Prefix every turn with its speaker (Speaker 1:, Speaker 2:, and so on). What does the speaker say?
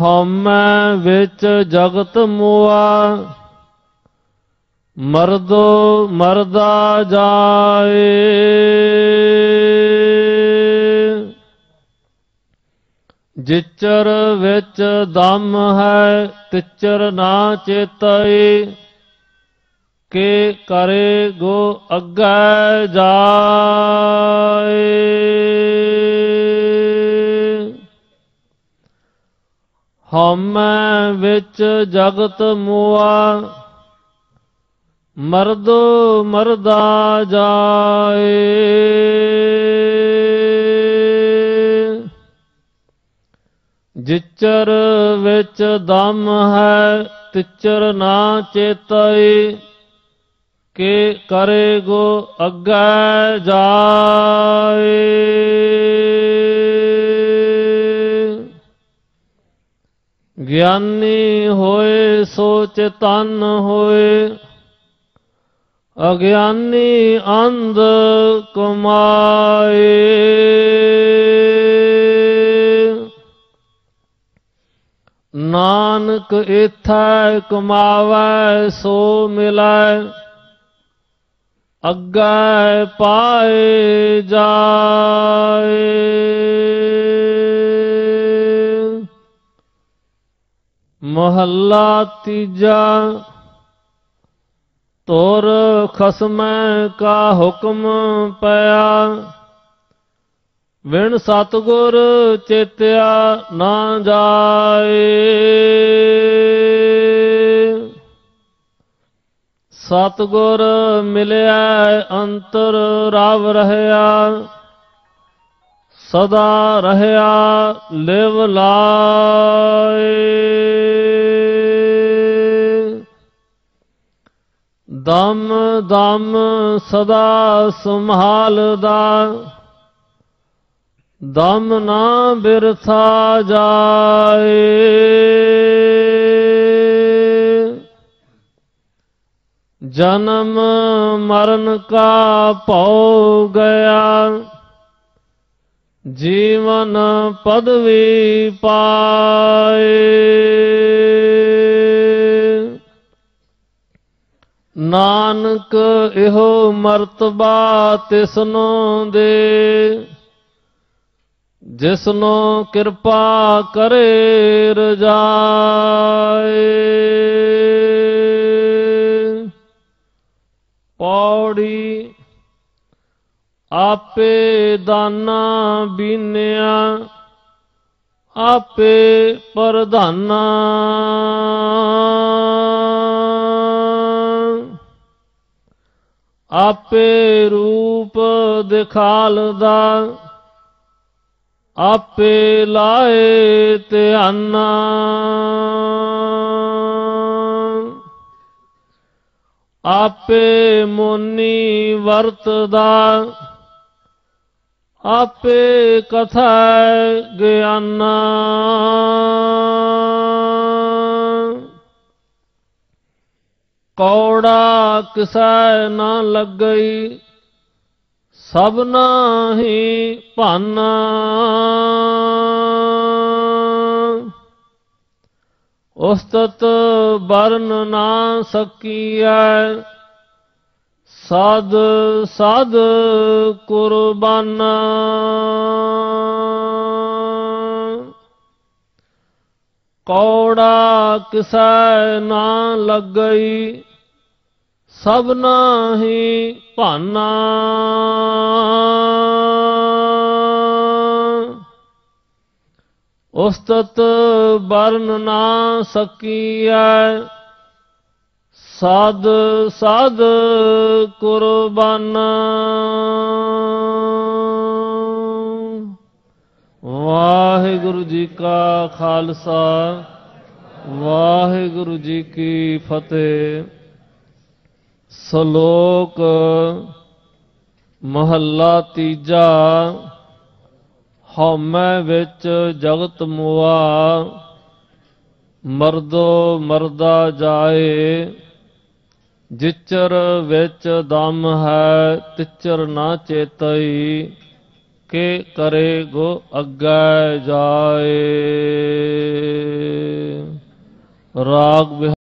Speaker 1: ਹਉਮੈ ਵਿੱਚ ਜਗਤ ਮੋਆ, ਮਰਦੋ ਮਰਦਾ ਜਾਏ। ਜਿਚਰ ਵਿੱਚ ਦਮ ਹੈ, ਤਿਚਰ ਨਾ ਚੇਤਈ, ਕੇ ਕਰੇ ਗੋ ਅੱਗੇ ਜਾਏ। ਹਉਮੈ ਵਿੱਚ ਜਗਤ ਮੋਆ, ਮਰਦੋ ਮਰਦਾ ਜਾਏ। ਜਿਚਰ ਵਿੱਚ ਦਮ ਹੈ, ਤਿਚਰ ਨਾ ਚੇਤਈ, ਕੇ ਕਰੇ ਗੋ ਅੱਗੇ ਜਾਏ। ਗਿਆਨੀ ਹੋਏ ਸੋ ਚੇਤਨ ਹੋਏ। ਅਗਿਆਨੀ ਅੰਧ ਕਮਾਏ। ਨਾਨਕ ਇਥੈ ਕਮਾਵੈ, ਸੋ ਮਿਲੈ। ਅੱਗੇ ਪਾਏ ਜਾਏ। ਮਹੱਲਾ ਤੀਜਾ, ਤੋਰ ਖਸਮੈ ਕਾ ਹੁਕਮ ਪਿਆ। ਵਿਣ ਸਤਗੁਰ ਚੇਤਿਆ ਨਾ ਜਾਏ। ਸਤਗੁਰ ਮਿਲਿਆ ਅੰਤਰ ਰਾਵ ਰਹਿਆ। ਸਦਾ ਰਹਿਆ ਲਿਵ ਲਾਏ। ਦਮ ਦਮ ਸਦਾ ਸੰਭਾਲਦਾ। ਦਮ ਨਾ ਬਿਰਥਾ ਜਾਏ। ਜਨਮ ਮਰਨ ਕਾ ਭਉ ਗਿਆ। ਜੀਵਨ ਪਦਵੀ ਪਾਏ। ਨਾਨਕ ਇਹੋ ਮਰਤਬਾ ਤਿਸਨੋ ਦੇ। ਜਿਸਨੋ ਕਿਰਪਾ ਕਰੇ ਰਜਾਏ। ਪੌੜੀ ਆਪੇ ਦਾਨਾ ਬੀਨਿਆ ਆਪੇ ਪ੍ਰਧਾਨਾ। ਆਪੇ ਰੂਪ ਦਿਖਾਲਦਾ ਆਪੇ ਲਾਏ ਧਿਆਨਾ। ਆਪੇ ਮੋਨੀ ਵਰਤਦਾ ਆਪੇ ਕਥਾ ਗਿਆਨਾ। ਕੌੜਾ ਕਿਸੈ ਨਾ ਲੱਗਈ ਸਭਨਾ ਹੀ ਭਾਨਾ। ਉਸਤਤ ਬਰਨ ਨਾ ਸਕੀਐ ਸਦ ਸਦ ਕੁਰਬਾਨਾ। ਕੌੜਾ ਕਿਸੈ ਨਾ ਲੱਗਈ ਸਭਨਾ ਹੀ ਭਾਨਾ। ਉਸਤਤ ਬਰਨ ਨਾ ਸਕੀਐ ਸਦ ਸਦ ਕੁਰਬਾਨਾ। ਵਾਹਿਗੁਰੂ ਜੀ ਕਾ ਖਾਲਸਾ, ਵਾਹਿਗੁਰੂ ਜੀ ਕੀ ਫਤਿਹ। ਸ਼ਲੋਕ ਮਹੱਲਾ ਤੀਜਾ, ਹਉਮੈ ਵਿੱਚ ਜਗਤ ਮੁਆ, ਮਰਦੋ ਮਰਦਾ ਜਾਏ। ਜਿਚਰ ਵਿੱਚ ਦਮ ਹੈ ਤਿਚਰ ਨਾ ਚੇਤਈ ਕੇ ਕਰੇ ਗੋ ਅੱਗੇ ਜਾਏ। ਰਾਗ ਬਿਹਾਰੀ